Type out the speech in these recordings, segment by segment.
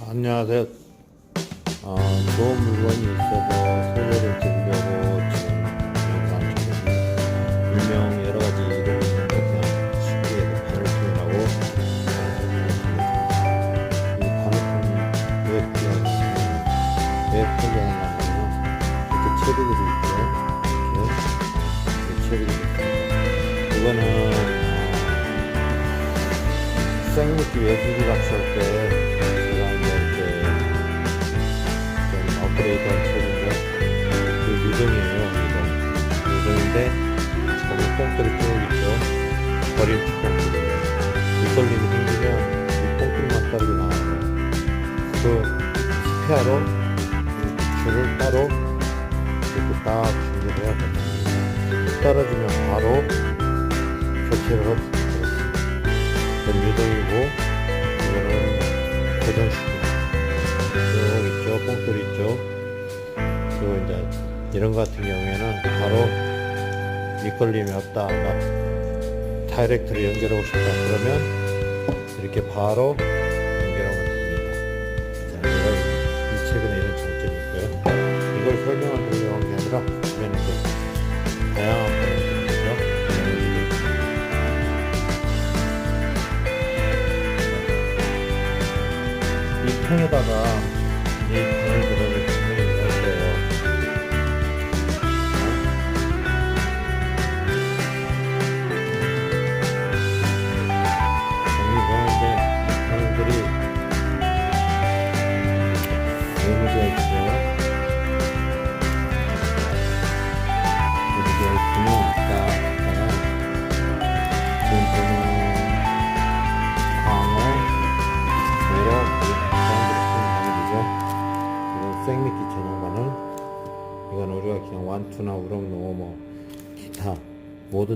안녕하세요. 어, 좋은 물건이 있어서 소개를 드리려고 지금 영상 찍습니다. 일명 여러 가지 이름이 있는데 쉽게 바늘통이라고 말씀드리겠습니다. 이 바늘통이 왜 필요하냐면 왜 필요하냐면 이렇게 체리들이 있죠. 이렇게, 체리들이 있습니다. 이거는 어, 생물기 외주를 낚시할 때 좀 업그레이드한 책인데 그 유동이에요 유동 유동인데 거기 뽕돌이 쭉 있죠 버릴 뽕돌이에요. 밑돌림이 생기면 이 뽕돌만 따르게 나와요. 그 스페어로 이 줄을 따로 이렇게 딱 준비를 해야 돼요 떨어지면 바로 교체를 합니다. 이건 유동이고 이거는 고정시키 쭉 있죠 뽕돌이 있죠 그리고 이제 이런 거 같은 경우에는 바로 밑걸림이 없다 막 다이렉트로 연결하고 싶다 그러면 이렇게 바로 연결하면 됩니다. 자, 제가 이, 이 책에는 이런 장점이 있고요. 이걸 설명을 드리려고 아니라 주변에 이제 다양한 있죠 이 통에다가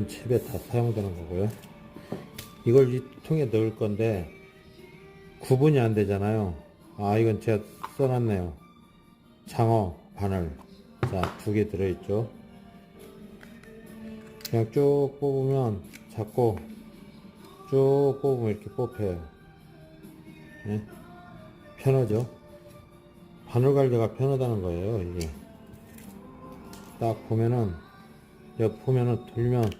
칩에 다 사용되는 거고요. 이걸 이 통에 넣을 건데 구분이 안 되잖아요. 아 이건 제가 써놨네요. 장어 바늘 자두 개 들어있죠. 그냥 쭉 뽑으면 잡고 쭉 뽑으면 이렇게 뽑혀요. 예? 편하죠? 바늘 관리가 편하다는 거예요, 이게. 딱 보면은, 옆 보면은 돌면,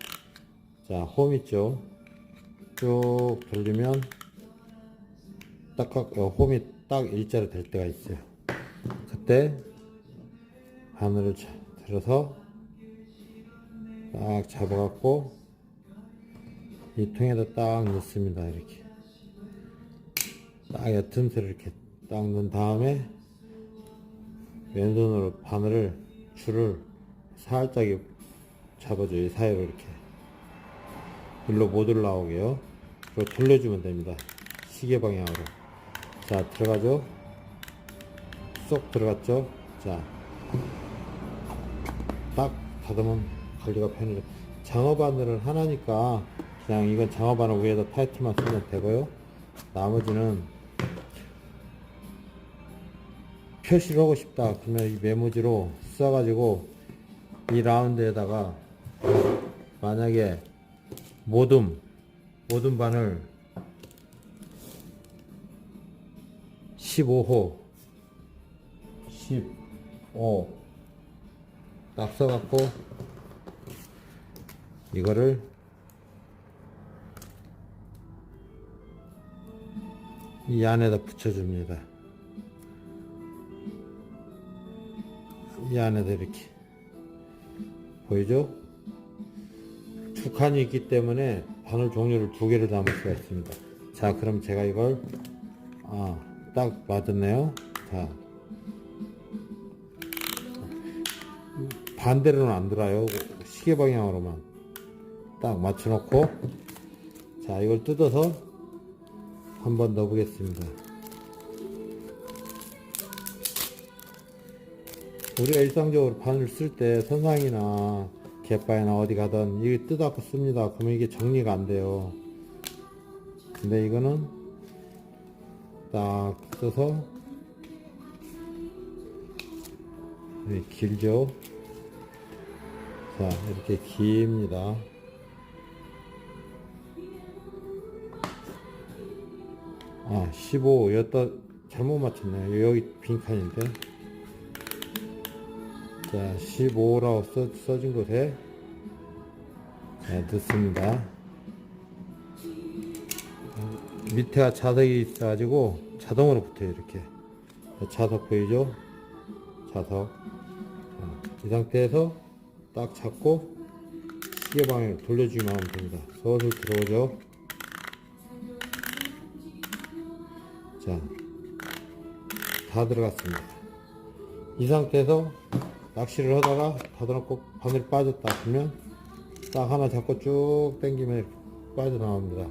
자, 홈 있죠? 쭉 돌리면, 딱, 어, 홈이 딱 일자로 될 때가 있어요. 그때, 바늘을 자- 들어서, 딱 잡아갖고, 이 통에다 딱 넣습니다, 이렇게. 딱 옅은새를 이렇게 딱 넣은 다음에 왼손으로 바늘을 줄을 살짝 잡아줘요 이 사이로 이렇게 일로 못 올라오게요. 그리고 돌려주면 됩니다. 시계 방향으로. 자 들어가죠? 쏙 들어갔죠? 자딱 닫으면 관리가 편해요. 장어 바늘은 하나니까 그냥 이건 장어 바늘 위에다 타이틀만 쓰면 되고요. 나머지는 표시를 하고 싶다 그러면 이 메모지로 써가지고 이 라운드에다가 만약에 모둠 모둠 바늘 15호 15딱 써갖고 이거를 이 안에다 붙여줍니다. 이 안에다 이렇게 보이죠? 두 칸이 있기 때문에 바늘 종류를 두 개를 담을 수가 있습니다. 자, 그럼 제가 이걸 아, 딱 맞았네요. 자, 반대로는 안 들어요. 시계 방향으로만 딱 맞춰 놓고 자, 이걸 뜯어서 한번 넣어 보겠습니다. 우리가 일상적으로 바늘 쓸 때 선상이나 갯바위나 어디 가든 이게 뜯어갖고 씁니다. 그러면 이게 정리가 안 돼요. 근데 이거는 딱 써서 이렇게 길죠. 자 이렇게 깁니다. 아, 15, 여기다 잘못 맞췄네요. 여기 빈칸인데. 자, 15라고 써, 써진 곳에 자, 넣습니다. 밑에가 자석이 있어가지고 자동으로 붙어요, 이렇게. 자, 자석 보이죠? 자석. 자, 이 상태에서 딱 잡고 시계 방향 돌려주기만 하면 됩니다. 서슬 들어오죠? 자, 다 들어갔습니다. 이 상태에서 낚시를 하다가 다듬고 바늘이 빠졌다 하면 딱 하나 잡고 쭉 당기면 빠져나옵니다.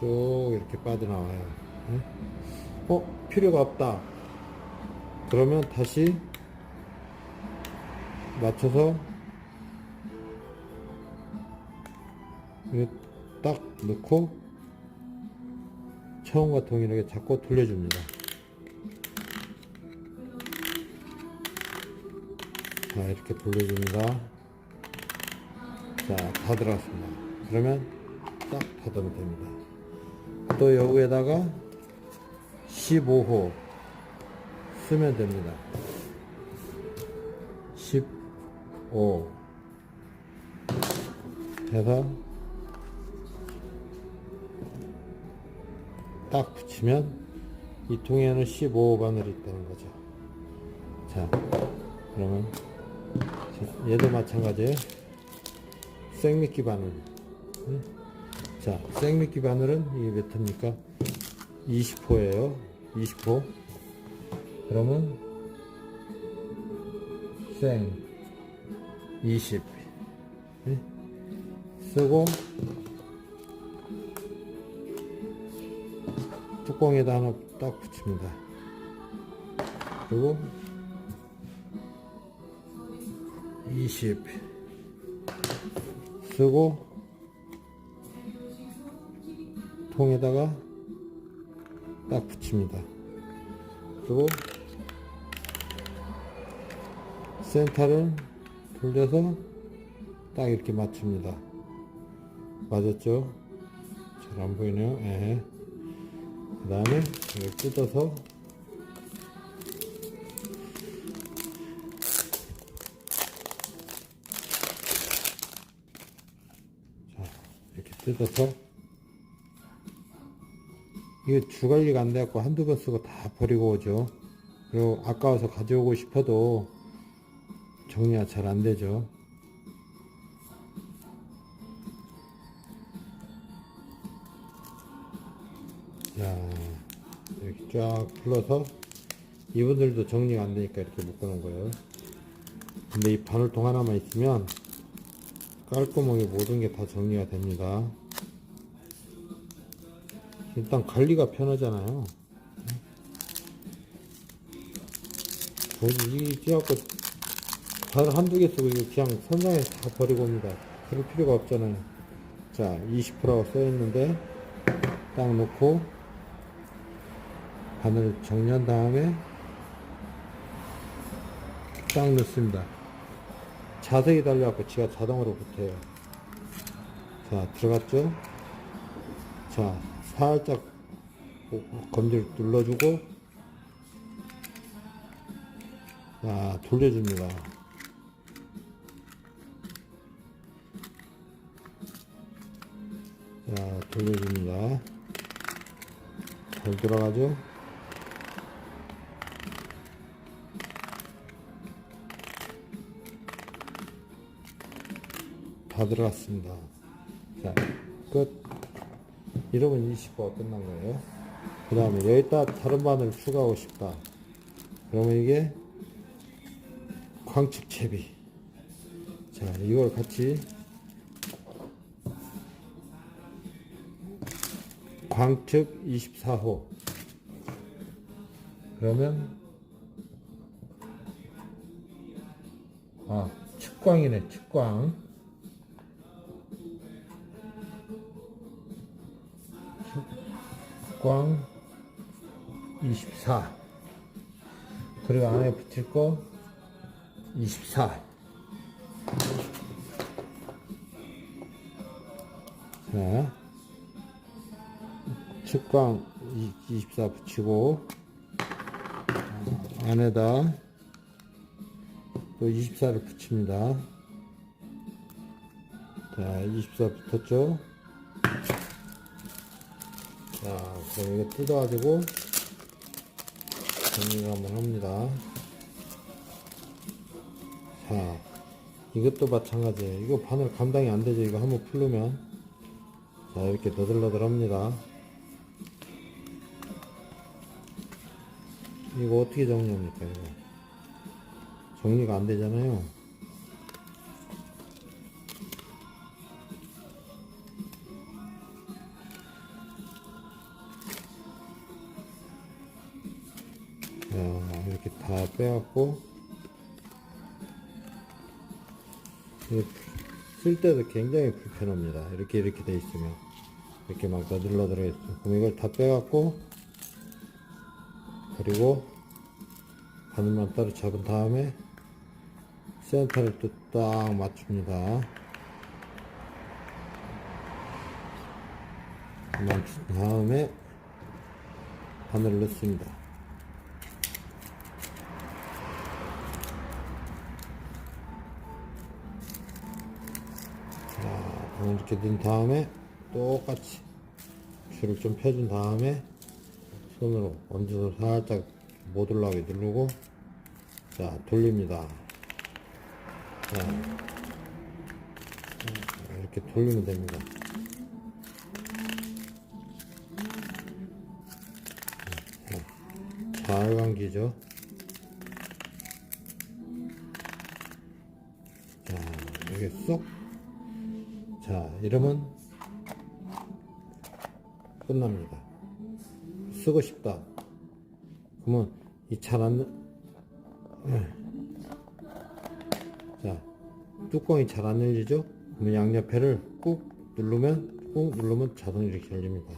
쭉 이렇게 빠져나와요. 응? 어? 필요가 없다. 그러면 다시 맞춰서 딱 넣고 처음과 동일하게 잡고 돌려줍니다. 자, 이렇게 돌려줍니다. 자, 다 들어갔습니다. 그러면 딱 닫으면 됩니다. 또 여기에다가 15호 쓰면 됩니다. 15 해서 딱 붙이면 이 통에는 15 바늘이 있다는 거죠. 자, 그러면 자, 얘도 마찬가지예요. 생미끼 바늘. 응? 자, 생미끼 바늘은 이게 몇 호입니까? 20호예요. 20호. 그러면 생 20 응? 쓰고 뚜껑에다 하나 딱 붙입니다. 그리고 20 쓰고 통에다가 딱 붙입니다. 그리고 센터를 돌려서 딱 이렇게 맞춥니다. 맞았죠? 잘 안 보이네요. 예. 그 다음에 이걸 뜯어서 뜯어서 이게 주관리가 안 돼갖고 한두 번 쓰고 다 버리고 오죠. 그리고 아까워서 가져오고 싶어도 정리가 잘 안 되죠. 자 이렇게 쫙 풀러서 이분들도 정리가 안 되니까 이렇게 묶어 놓은 거예요. 근데 이 바늘통 하나만 있으면 깔끔하게 모든 게 다 정리가 됩니다. 일단 관리가 편하잖아요. 저기 이 찌갖고 바늘 한두 개 쓰고 이거 그냥 선상에 다 버리고 옵니다. 그럴 필요가 없잖아요. 자 20%가 써있는데 딱 놓고 바늘 정리한 다음에 딱 넣습니다. 자석이 달려갖고 지가 자동으로 붙어요. 자, 들어갔죠? 자, 살짝 검지를 눌러주고, 자, 돌려줍니다. 자, 돌려줍니다. 잘 돌아가죠? 다 들어갔습니다. 자, 끝. 이러면 20호가 끝난 거예요. 그 다음에 여기다 다른 바늘 추가하고 싶다. 그러면 이게 광축 채비. 자, 이걸 같이 광측 24호. 그러면 아, 측광이네, 측광. 광 24. 그리고 안에 붙일 거 24. 자, 측광 24 붙이고 안에다 또 24를 붙입니다. 자, 24 붙었죠? 그럼 이거 뜯어가지고 정리를 한번 합니다. 자, 이것도 마찬가지예요. 이거 바늘 감당이 안 되죠. 이거 한번 풀르면. 자, 이렇게 너들너들 합니다. 이거 어떻게 정리합니까, 이거? 정리가 안 되잖아요. 빼갖고, 쓸 때도 굉장히 불편합니다. 이렇게 이렇게 돼 있으면. 이렇게 막 너들너들 있어. 그럼 이걸 다 빼갖고, 그리고 바늘만 따로 잡은 다음에 센터를 또 딱 맞춥니다. 맞춘 다음에 바늘을 넣습니다. 이렇게 넣은 다음에 똑같이 줄을 좀 펴준 다음에 손으로 얹어서 살짝 못 올라오게 누르고 자 돌립니다. 자 이렇게 돌리면 됩니다. 자, 잘 감기죠? 자 이렇게 쏙자 이러면 끝납니다 쓰고 싶다. 그러면 이 잘안 자 뚜껑이 잘 안 열리죠? 그러면 양옆에를 꾹 누르면 꾹 누르면 자동으로 이렇게 열립니다.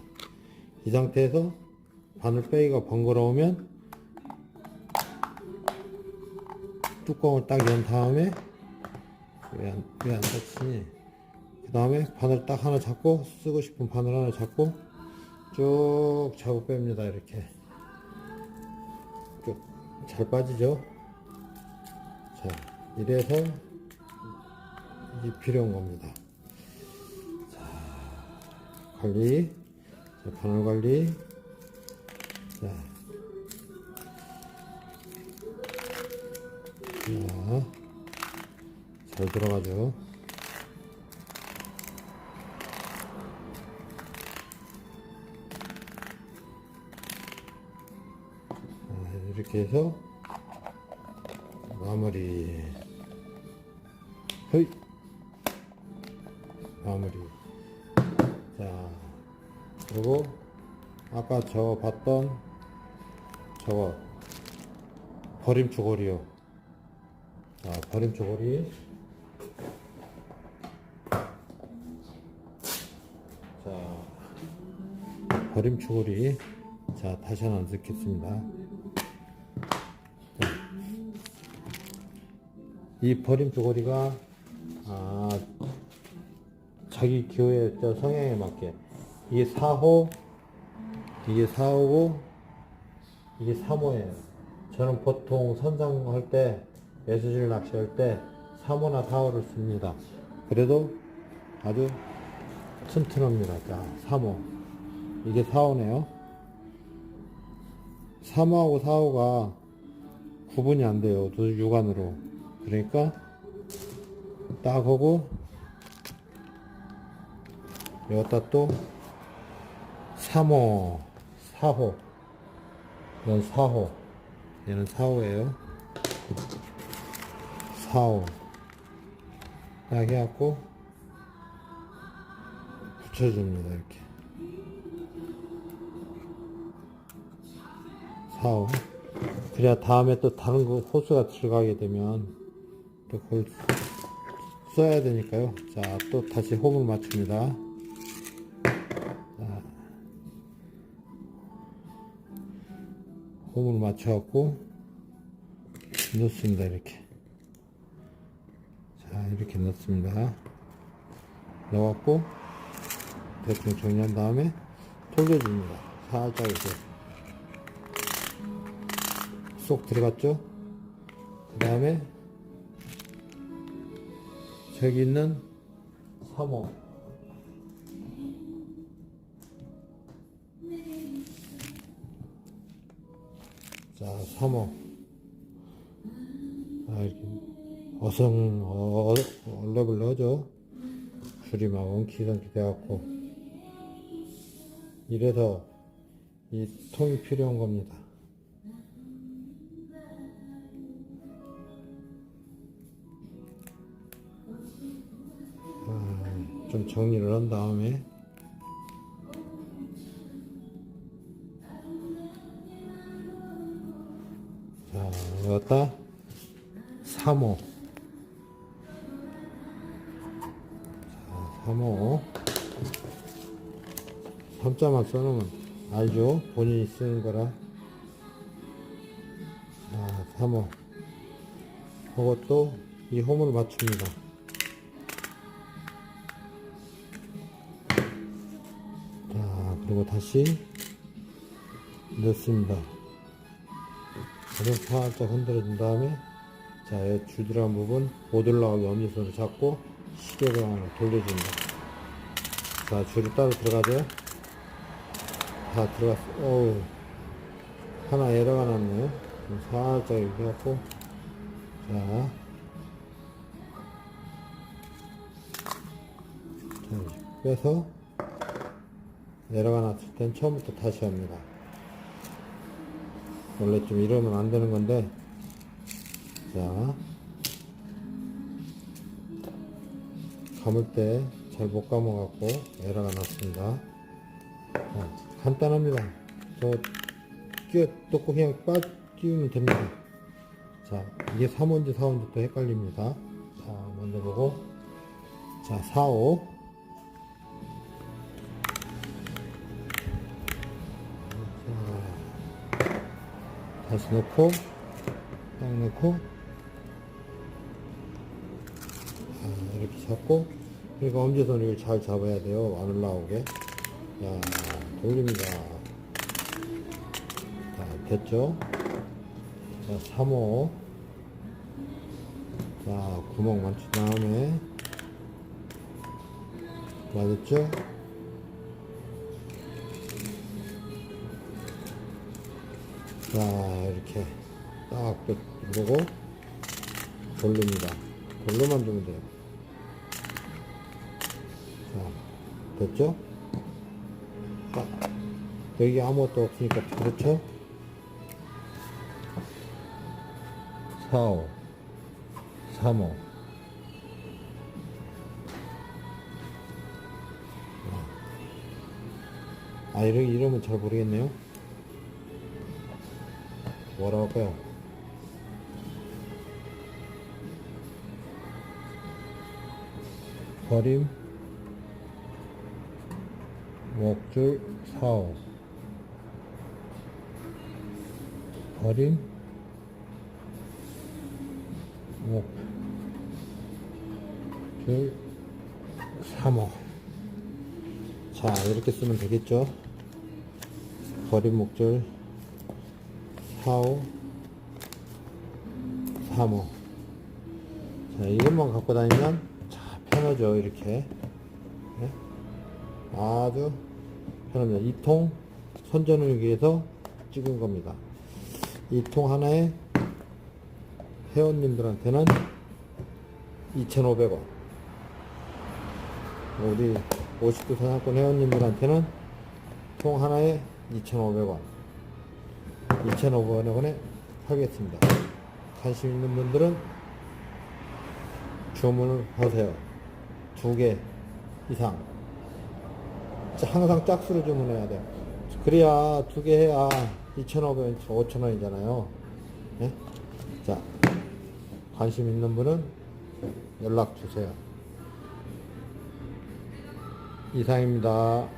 이 상태에서 바늘 빼기가 번거로우면 뚜껑을 딱 연 다음에 왜 안 왜 안 닫히니? 그 다음에 바늘 딱 하나 잡고 쓰고 싶은 바늘 하나 잡고 쭉 잡아 뺍니다 이렇게. 쭉. 잘 빠지죠? 자 이래서 이게 필요한 겁니다. 자 관리. 자, 바늘 관리. 자, 자, 잘 들어가죠 이렇게 해서 마무리. 허이. 마무리. 자 그리고 아까 저 봤던 저거 버림 초골이요. 자 버림 초골이 자 버림 초골이 자 다시 하나 넣겠습니다 이 버림 쪼고리가 아, 자기 기호의 저 성향에 맞게 이게 4호 이게 4호고 이게 3호예요. 저는 보통 선상할 때 예수질 낚시할 때 3호나 4호를 씁니다. 그래도 아주 튼튼합니다. 자 3호 이게 4호네요. 3호하고 4호가 구분이 안 돼요. 두 육안으로 그러니까 딱 하고 여기다 또 3호 4호. 이건 4호. 얘는 4호예요. 4호. 딱 해갖고 붙여줍니다 이렇게. 4호. 그래야 다음에 또 다른 거 호수가 들어가게 되면 또 그걸 써야 되니까요. 자, 또 다시 홈을 맞춥니다. 자, 홈을 맞춰갖고 넣습니다. 이렇게. 자, 이렇게 넣습니다. 넣어갖고 대충 정리한 다음에 돌려줍니다. 살짝 이렇게 쏙 들어갔죠? 그 다음에 저기 있는 3호 자 3호 아, 이렇게 어성 어, 얼레을 넣어줘 줄이 막 엉키성키 돼갖고. 이래서 이 통이 필요한 겁니다 정리를 한 다음에 자 여기다. 3호. 자 3호. 3자만 써놓으면 알죠? 본인이 쓰는 거라. 자 3호. 그것도 이 홈을 맞춥니다 그리고 다시 넣습니다 가장 살짝 흔들어 준 다음에 자, 이 줄들어간 부분 못 올라가게 엄지손으로 잡고 시계 방향으로 돌려줍니다. 자, 줄이 따로 들어가죠? 다 들어갔어. 어우, 하나 에러가 났네요. 좀 살짝 이렇게 해갖고, 자, 자, 빼서 에러가 났을 땐 처음부터 다시 합니다. 원래 좀 이러면 안 되는 건데, 자, 감을 때 잘 못 감아갖고 에러가 났습니다. 자, 간단합니다. 저 끼워 뜯고 그냥 빠 끼우면 됩니다. 자, 이게 3호인지 4호인지 또 헷갈립니다. 자, 먼저 보고 자, 4호 다시 넣고 딱 넣고. 자, 이렇게 잡고. 그러니까 엄지손을 잘 잡아야 돼요 안 올라오게. 자 돌립니다. 자 됐죠? 자 3호. 자 구멍 맞춘 다음에. 맞았죠? 자 이렇게 딱 누르고 돌립니다. 돌로만 주면 돼요. 자 됐죠? 딱 여기 아무것도 없으니까 그렇죠? 4호 3호 아 이러, 이러면 잘 모르겠네요 뭐라고 할까요? 버림 목줄 사오 버림 목줄 3호 자 이렇게 쓰면 되겠죠? 버림 목줄 4호 3호 자 이것만 갖고 다니면 자 편하죠 이렇게. 네? 아주 편합니다. 이 통 선전을 위해서 찍은 겁니다. 이 통 하나에 회원님들한테는 2,500원. 우리 50도 사냥권 회원님들한테는 통 하나에 2,500원 2,500원에 하겠습니다. 관심 있는 분들은 주문을 하세요. 두 개 이상. 항상 짝수로 주문해야 돼요. 그래야 두 개 해야 2,500원, 5,000원이잖아요. 네? 자, 관심 있는 분은 연락 주세요. 이상입니다.